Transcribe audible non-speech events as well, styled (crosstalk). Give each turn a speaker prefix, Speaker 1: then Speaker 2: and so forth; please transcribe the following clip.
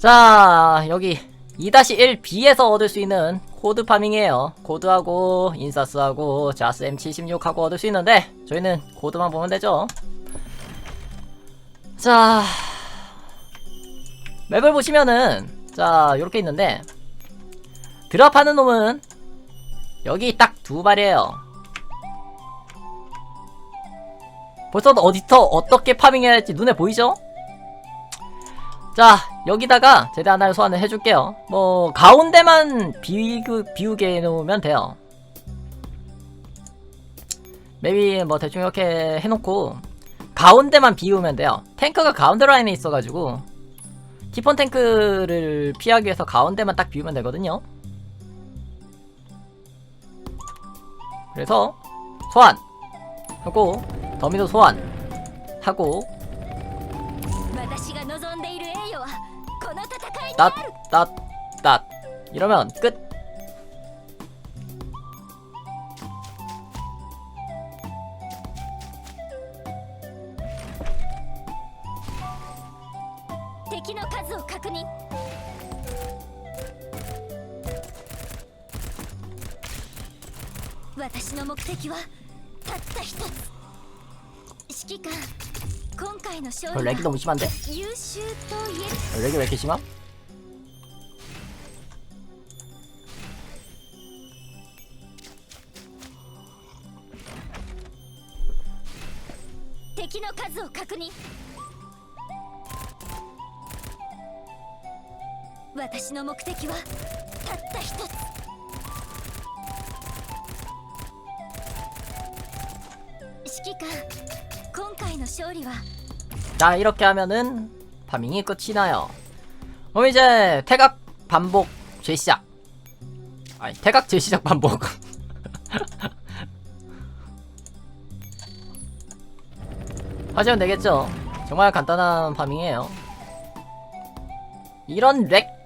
Speaker 1: 자 여기 2-1B에서 얻을 수 있는 코드 파밍이에요. 코드하고 인사스하고 자스 M76하고 얻을 수 있는데 저희는 코드만 보면 되죠. 자 맵을 보시면은 자 요렇게 있는데 드랍하는 놈은 여기 딱 두 발이에요. 벌써 어디서 어떻게 파밍해야 할지 눈에 보이죠? 자 여기다가 제대 하나를 소환을 해줄게요. 뭐 가운데만 비우, 비우게 해놓으면 돼요. 맵이 뭐 대충 이렇게 해놓고 가운데만 비우면 돼요. 탱크가 가운데 라인에 있어가지고 티폰 탱크를 피하기 위해서 가운데만 딱 비우면 되거든요. 그래서 소환! 하고 더미도 소환! 하고
Speaker 2: 私が望んでいる栄誉はこの戦いに
Speaker 1: 땄, 땄, 땄. 이러면 끝.
Speaker 2: 敵の数を確認私の目的はたった一つ指揮官今回の勝
Speaker 1: 어,
Speaker 2: 利
Speaker 1: 렉이
Speaker 2: は
Speaker 1: 너무 심한데?
Speaker 2: 優秀と言える
Speaker 1: 어, 렉이 왜 이렇게 심함?
Speaker 2: 敵の数を確認私の目的はたった一つ指揮官今回の勝利は
Speaker 1: 자, 이렇게 하면은 파밍이 끝이 나요. 그럼 이제 태각 반복 재시작. 아니, 태각 재시작 반복. (laughs) 하시면 되겠죠. 정말 간단한 파밍이에요. 이런 렉